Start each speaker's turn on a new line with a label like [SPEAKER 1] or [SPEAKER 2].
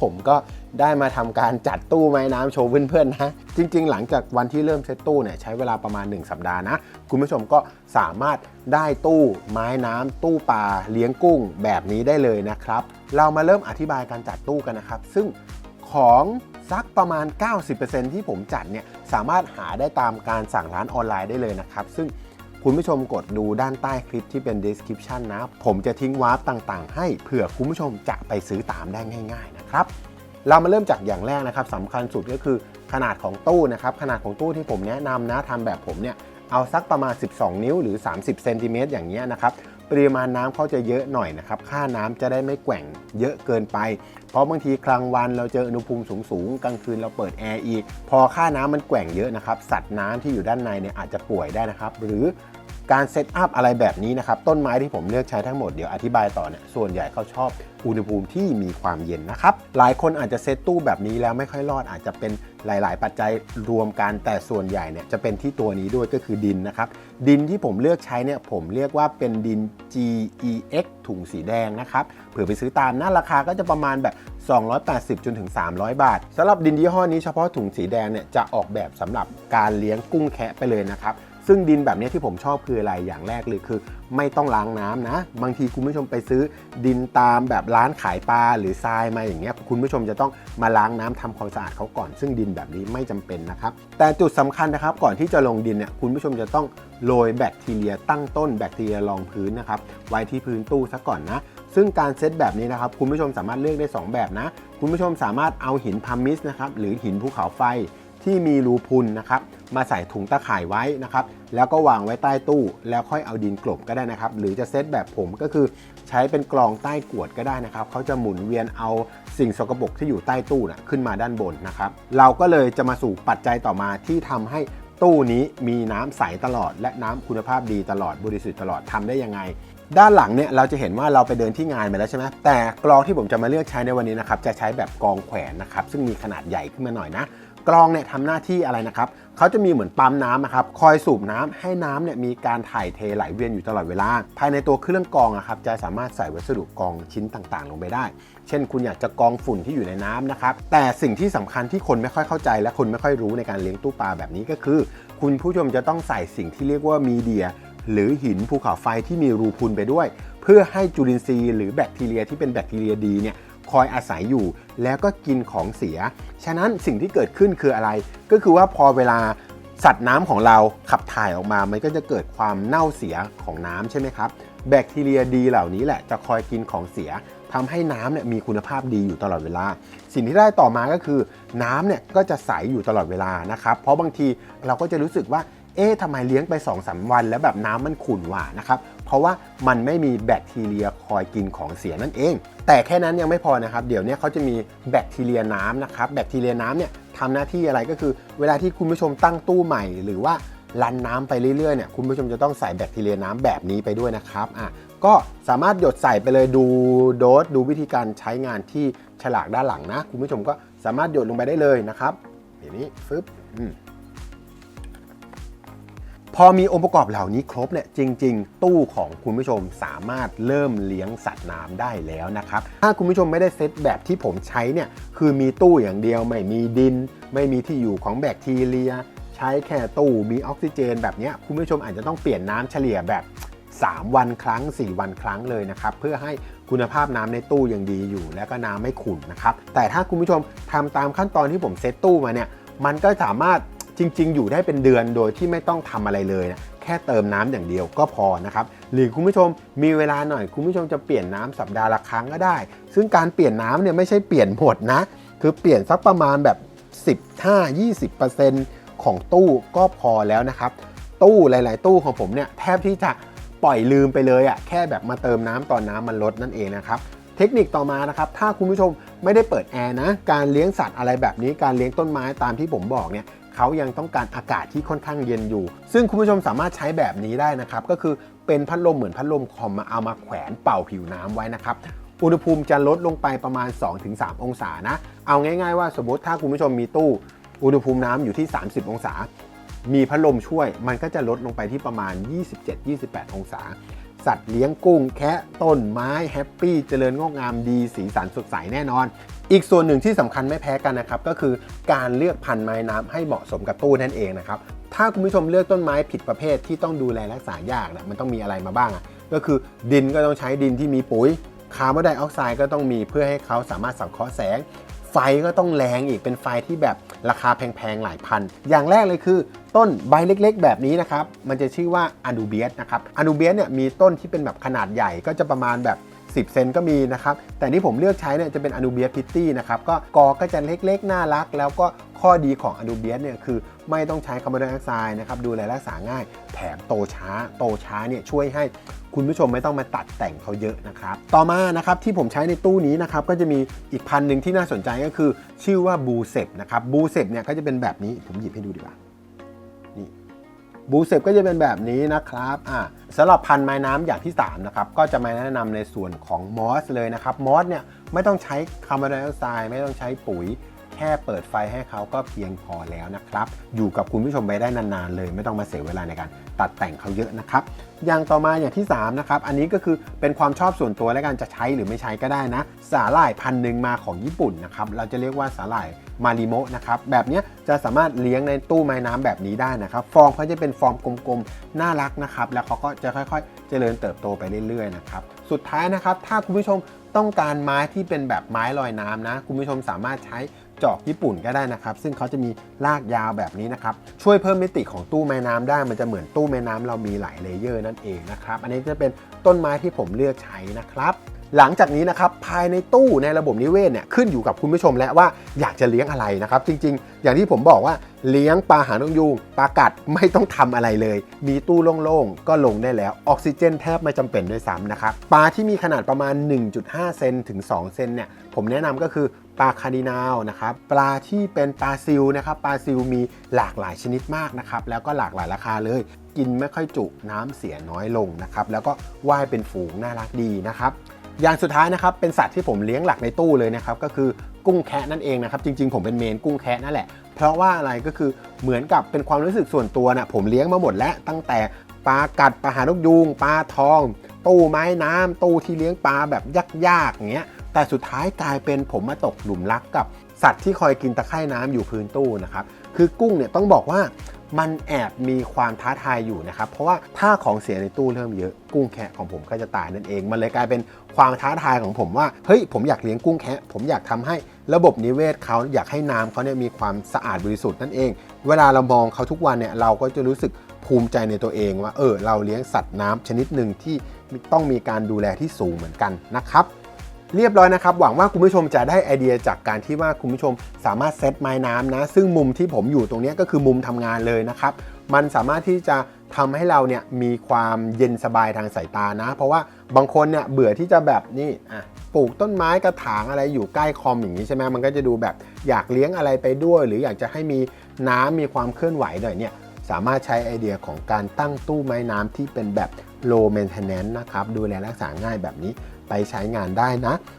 [SPEAKER 1] ผมก็ได้มาทำการจัดตู้ไม้น้ำโชว์เพื่อนๆนะ จริงๆ หลังจากวันที่เริ่มเซตตู้เนี่ยใช้เวลาประมาณ 1 สัปดาห์นะ คุณผู้ชมก็สามารถได้ตู้ไม้น้ำตู้ปลาเลี้ยงกุ้งแบบนี้ได้เลยนะครับ เรามาเริ่มอธิบายการจัดตู้กันนะครับ ซึ่งของสักประมาณ 90%ที่ผมจัดเนี่ยสามารถหาได้ตามการสั่งร้านออนไลน์ได้เลยนะครับ ซึ่ง คุณผู้ชมกดดูด้านใต้คลิปที่เป็น description นะ ผมจะทิ้งวาร์ปต่างๆ ให้เผื่อคุณผู้ชมจะไปซื้อตามได้ง่าย ๆ นะครับ เรามาเริ่มจากอย่างแรกนะครับสำคัญสุดก็คือขนาดของตู้นะครับ ขนาดของตู้ที่ผมแนะนำนะทำแบบผมเนี่ยเอาสักประมาณ 12 นิ้วหรือ 30เซนติเมตรอย่างเงี้ยนะครับปริมาณน้ำเขาจะเยอะหน่อยนะครับ ค่าน้ำจะได้ไม่แกว่งเยอะเกินไป เพราะบางทีกลางวันเราเจออุณหภูมิสูงสูงกลางคืนเราเปิดแอร์อีก พอค่าน้ำมันแกว่งเยอะนะครับ สัตว์น้ำที่อยู่ด้านในเนี่ยอาจจะป่วยได้นะครับ หรือ การเซตอัพอะไรแบบนี้นะครับ ต้นไม้ที่ผมเลือกใช้ทั้งหมดเดี๋ยวอธิบายต่อเนี่ยส่วนใหญ่เขาชอบอุณหภูมิที่มีความเย็นนะครับ หลายคนอาจจะเซตตู้แบบนี้แล้วไม่ค่อยรอดอาจจะเป็นหลาย ๆ ปัจจัยรวมกันแต่ส่วนใหญ่เนี่ยจะเป็นที่ตัวนี้ด้วยก็คือดินนะครับ ดินที่ผมเลือกใช้เนี่ยผมเรียกว่าเป็นดิน GEX ถุงสีแดงนะครับเผื่อไปซื้อตามนะราคาก็จะประมาณแบบ 280 จนถึง 300 บาทสำหรับดินยี่ห้อนี้เฉพาะถุงสีแดงเนี่ยจะออกแบบสำหรับการเลี้ยงกุ้งแคะไปเลยนะครับ ซึ่งดินแบบนี้ที่ผมชอบคืออะไรอย่างแรกเลยคือ ไม่ต้องล้างน้ำนะ บางทีคุณผู้ชมไปซื้อดินตามแบบร้านขายปลาหรือทรายมาอย่างเงี้ยคุณผู้ชมจะต้องมาล้างน้ำทำความสะอาดเขาก่อน ซึ่งดินแบบนี้ไม่จำเป็นนะครับ แต่จุดสำคัญนะครับก่อนที่จะลงดินเนี่ยคุณผู้ชมจะต้องโรยแบคทีเรียตั้งต้นแบคทีเรียรองพื้นนะครับไว้ที่พื้นตู้ซะก่อนนะซึ่งการเซตแบบนี้นะครับคุณผู้ชมสามารถเลือกได้ 2 แบบนะ คุณผู้ชมสามารถเอาหินพามิสนะครับหรือหินภูเขาไฟที่มีรูพุนนะครับ มาใส่ถุงตะข่ายไว้นะครับ แล้วก็วางไว้ใต้ตู้ แล้วค่อยเอาดินกลบก็ได้นะครับ หรือจะเซตแบบผมก็คือใช้เป็นกรองใต้กวดก็ได้นะครับ เขาจะหมุนเวียนเอาสิ่งสกปรกที่อยู่ใต้ตู้นะขึ้นมาด้านบนนะครับ เราก็เลยจะมาสู่ปัจจัยต่อมาที่ทำให้ตู้นี้มีน้ำใสตลอด และน้ำคุณภาพดีตลอดบริสุทธิ์ตลอดทำได้ยังไง ด้านหลังเนี่ยเราจะเห็นว่าเราไปเดินที่งานมาแล้วใช่ไหมแต่กรองที่ผมจะมาเลือกใช้ในวันนี้นะครับจะใช้แบบกรองแขวนนะครับซึ่งมีขนาดใหญ่ขึ้นมาหน่อยนะกรองเนี่ยทำหน้าที่อะไรนะครับเขาจะมีเหมือนปั๊มน้ำนะครับคอยสูบน้ำให้น้ำเนี่ยมีการถ่ายเทไหลเวียนอยู่ตลอดเวลา ภายในตัวเครื่องกรองอะครับจะสามารถใส่วัสดุกรองชิ้นต่างๆ ลงไปได้ เช่น คุณอยากจะกรองฝุ่นที่อยู่ในน้ำนะครับแต่สิ่งที่สำคัญที่คนไม่ค่อยเข้าใจ และคนไม่ค่อยรู้ในการเลี้ยงตู้ปลาแบบนี้ก็คือ คุณผู้ชมจะต้องใส่สิ่งที่เรียกว่ามีเดีย หรือหินภูเขาไฟที่มีรูพุนไปด้วย เพื่อให้จุลินทรีย์หรือแบคทีเรียที่เป็นแบคทีเรียดีเนี่ยคอยอาศัยอยู่แล้วก็กินของเสีย ฉะนั้นสิ่งที่เกิดขึ้นคืออะไร ก็คือว่าพอเวลาสัตว์น้ำของเราขับถ่ายออกมา มันก็จะเกิดความเน่าเสียของน้ำใช่ไหมครับ แบคทีเรียดีเหล่านี้แหละจะคอยกินของเสียทำให้น้ำเนี่ยมีคุณภาพดีอยู่ตลอดเวลา สิ่งที่ได้ต่อมาก็คือน้ำเนี่ยก็จะใสอยู่ตลอดเวลานะครับ เพราะบางทีเราก็จะรู้สึกว่า เอ๊ะทำไมเลี้ยงไป2อสวัน แล้วแบบน้ำมันขุ่นหว่านะครับ เพราะว่ามันไม่มีแบคทีเรียคอยกินของเสียนั่นเอง แต่แค่นั้นยังไม่พอนะครับ เดี๋ยวนี้เขาจะมีแบคทีเรียน้ำนะครับ แบคทีเรียน้ำเนี่ยทำหน้าที่อะไรก็คือ เวลาที่คุณผู้ชมตั้งตู้ใหม่ หรือว่ารันน้ำไปเรื่อยๆเนี่ยคุณผู้ชมจะต้องใส่แบคทีเรียน้ำแบบนี้ไปด้วยนะครับอะก็สามารถหยดใส่ไปเลยดูโดสดูวิธีการใช้งานที่ฉลากด้านหลังนะ คุณผู้ชมก็สามารถหยดลงไปได้เลยนะครับอย่างนี้ฟึบอืม พอมีองค์ประกอบเหล่านี้ครบเนี่ยจริง ๆ ตู้ของคุณผู้ชมสามารถเริ่มเลี้ยงสัตว์น้ำได้แล้วนะครับ ถ้าคุณผู้ชมไม่ได้เซตแบบที่ผมใช้เนี่ยคือมีตู้อย่างเดียวไม่มีดิน ไม่มีที่อยู่ของแบคทีเรีย ใช้แค่ตู้มีออกซิเจน แบบเนี้ยคุณผู้ชมอาจจะต้องเปลี่ยนน้ำเฉลี่ยแบบ 3 วันครั้ง 4 วันครั้งเลยนะครับเพื่อให้คุณภาพน้ำในตู้ยังดีอยู่ แล้วก็น้ำไม่ขุ่นนะครับแต่ถ้าคุณผู้ชมทำตามขั้นตอนที่ผมเซตตู้มาเนี่ยมันก็สามารถ จริง ๆ อยู่ได้เป็นเดือนโดยที่ไม่ต้องทำอะไรเลยนะแค่เติมน้ำอย่างเดียวก็พอนะครับหรือคุณผู้ชมมีเวลาหน่อยคุณผู้ชมจะเปลี่ยนน้ำสัปดาห์ละครั้งก็ได้ ซึ่งการเปลี่ยนน้ำเนี่ยไม่ใช่เปลี่ยนหมดนะ คือเปลี่ยนสักประมาณแบบ 15-20%ของตู้ก็พอแล้วนะครับตู้หลาย ๆ ตู้ของผมเนี่ยแทบที่จะปล่อยลืมไปเลยอะ่ะแค่แบบมาเติมน้ำตอนน้ำมันลดนั่นเองนะครับเทคนิคต่อมานะครับถ้าคุณผู้ชมไม่ได้เปิดแอร์นะการเลี้ยงสัตว์อะไรแบบนี้การเลี้ยงต้นไม้ตามที่ผมบอกเนี่ย เขายังต้องการอากาศที่ค่อนข้างเย็นอยู่ ซึ่งคุณผู้ชมสามารถใช้แบบนี้ได้นะครับ ก็คือเป็นพัดลมเหมือนพัดลมคอมมาเอามาแขวนเป่าผิวน้ำไว้นะครับอุณหภูมิจะลดลงไปประมาณ 2-3 องศานะ เอาง่ายๆว่าสมมติถ้าคุณผู้ชมมีตู้ อุณหภูมิน้ำอยู่ที่ 30 องศา มีพัดลมช่วย มันก็จะลดลงไปที่ประมาณ 27-28 องศา สัตว์เลี้ยงกุ้ง แคะต้นไม้แฮปปี้เจริญงอกงามดีสีสันสดใสแน่นอน อีกส่วนหนึ่งที่สำคัญไม่แพ้กันนะครับ ก็คือการเลือกพันธุ์ไม้น้ำให้เหมาะสมกับตู้นั่นเองนะครับถ้าคุณผู้ชมเลือกต้นไม้ผิดประเภทที่ต้องดูแลรักษายากนะมันต้องมีอะไรมาบ้างอะก็คือดินก็ต้องใช้ดินที่มีปุ๋ยคาร์บอนไดออกไซด์ก็ต้องมีเพื่อให้เขาสามารถสังเคราะห์แสง ไฟก็ต้องแรงอีกเป็นไฟที่แบบราคาแพงๆหลายพัน อย่างแรกเลยคือ ต้นใบเล็กๆ แบบนี้นะครับ มันจะชื่อว่าอนูเบียสนะครับอนูเบียสเนี่ยมีต้นที่เป็นแบบขนาดใหญ่ก็จะประมาณแบบ 10 เซนก็มีนะครับ แต่ที่ผมเลือกใช้เนี่ยจะเป็นอนูเบียสพิตตี้นะครับ ก็กอก็จะเล็กๆ น่ารัก แล้วก็ข้อดีของอนูเบียสเนี่ยคือ ไม่ต้องใช้คาร์บอนไดออกไซด์นะครับดูแลรักษาง่าย แถมโตช้า โตช้าเนี่ยช่วยให้คุณผู้ชมไม่ต้องมาตัดแต่งเขาเยอะนะครับ ต่อมานะครับที่ผมใช้ในตู้นี้นะครับก็จะมีอีกพันหนึ่งที่น่าสนใจก็คือ ชื่อว่าบูเซปนะครับบูเซปเนี่ยก็จะเป็นแบบนี้ผมหยิบให้ดูดีกว่านี่บูเซปก็จะเป็นแบบนี้นะครับอ่าสำหรับพันไม้น้ำอย่างที่3นะครับก็จะมาแนะนำในส่วนของมอสเลยนะครับมอสเนี่ยไม่ต้องใช้คาร์บอนไดออกไซด์ไม่ต้องใช้ปุ๋ย แค่เปิดไฟให้เขาก็เพียงพอแล้วนะครับ อยู่กับคุณผู้ชมไปได้นานๆเลย ไม่ต้องมาเสียเวลาในการตัดแต่งเขาเยอะนะครับ อย่างต่อมาอย่างที่ 3 นะครับ อันนี้ก็คือเป็นความชอบส่วนตัวและการจะใช้หรือไม่ใช้ก็ได้นะ สาหร่ายพันหนึ่งมาของญี่ปุ่นนะครับ เราจะเรียกว่าสาหร่ายมาริโมะนะครับ แบบนี้จะสามารถเลี้ยงในตู้ไม้น้ำแบบนี้ได้นะครับ ฟองเขาจะเป็นฟองกลมๆ น่ารักนะครับ แล้วเขาก็จะค่อยๆ เจริญเติบโตไปเรื่อยๆ นะครับ สุดท้ายนะครับ ถ้าคุณผู้ชมต้องการไม้ที่เป็นแบบไม้ลอยน้ำนะ คุณผู้ชมสามารถใช้ จอกญี่ปุ่นก็ได้นะครับ ซึ่งเขาจะมีรากยาวแบบนี้นะครับ ช่วยเพิ่มมิติของตู้แม่น้ำได้ มันจะเหมือนตู้แม่น้ำเรามีหลายเลเยอร์นั่นเองนะครับ อันนี้จะเป็นต้นไม้ที่ผมเลือกใช้นะครับ หลังจากนี้นะครับภายในตู้ในระบบนิเวศเนี่ยขึ้นอยู่กับคุณผู้ชมแล้วว่าอยากจะเลี้ยงอะไรนะครับ จริง ๆ อย่างที่ผมบอกว่าเลี้ยงปลาหางนกยูงปลากัดไม่ต้องทำอะไรเลย มีตู้โล่งๆ ก็ลงได้แล้ว ออกซิเจนแทบไม่จำเป็นด้วยซ้ำนะครับปลาที่มีขนาดประมาณ 1.5 เซนถึง 2 เซนเนี่ยผมแนะนำก็คือปลาคาร์ดินาลนะครับปลาที่เป็นปลาซิลนะครับปลาซิลมีหลากหลายชนิดมากนะครับแล้วก็หลากหลายราคาเลย กินไม่ค่อยจุน้ำเสียน้อยลงนะครับแล้วก็ว่ายเป็นฝูงน่ารักดีนะครับ อย่างสุดท้ายนะครับเป็นสัตว์ที่ผมเลี้ยงหลักในตู้เลยนะครับก็คือกุ้งแคะนั่นเองนะครับจริง ๆ ผมเป็นเมนกุ้งแคะนั่นแหละ เพราะว่าอะไรก็คือเหมือนกับเป็นความรู้สึกส่วนตัวนะผมเลี้ยงมาหมดแล้วตั้งแต่ปลากัดปลาหานกยูงปลาทอง ตู้ไม้น้ำตู้ที่เลี้ยงปลาแบบยากๆอย่างเงี้ยแต่สุดท้ายกลายเป็นผมมาตกหลุมรักกับสัตว์ที่คอยกินตะไคร่น้ำอยู่พื้นตู้นะครับคือกุ้งเนี่ยต้องบอกว่า มันแอบมีความท้าทายอยู่นะครับ เพราะว่าถ้าของเสียในตู้เริ่มเยอะกุ้งแคะของผมก็จะตายนั่นเอง มันเลยกลายเป็นความท้าทายของผมว่า เฮ้ย ผมอยากเลี้ยงกุ้งแคะผมอยากทำให้ระบบนิเวศเขาอยากให้น้ำเขาเนี่ยมีความสะอาดบริสุทธิ์นั่นเอง เวลาเรามองเขาทุกวันเนี่ยเราก็จะรู้สึกภูมิใจในตัวเองว่าเออเราเลี้ยงสัตว์น้ำชนิดหนึ่งที่ต้องมีการดูแลที่สูงเหมือนกันนะครับ เรียบร้อยนะครับ หวังว่าคุณผู้ชมจะได้ไอเดียจากการที่ว่าคุณผู้ชมสามารถเซตไม้น้ำนะ ซึ่งมุมที่ผมอยู่ตรงนี้ก็คือมุมทำงานเลยนะครับ มันสามารถที่จะทำให้เราเนี่ยมีความเย็นสบายทางสายตานะ เพราะว่าบางคนเนี่ยเบื่อที่จะแบบนี่อะปลูกต้นไม้กระถางอะไรอยู่ใกล้คอมอย่างนี้ใช่ไหมมันก็จะดูแบบอยากเลี้ยงอะไรไปด้วย หรืออยากจะให้มีน้ำมีความเคลื่อนไหวหน่อยเนี่ยสามารถใช้ไอเดียของการตั้งตู้ไม้น้ำที่เป็นแบบ low maintenance นะครับ ดูแลรักษาง่ายแบบนี้ ไปใช้งานได้นะ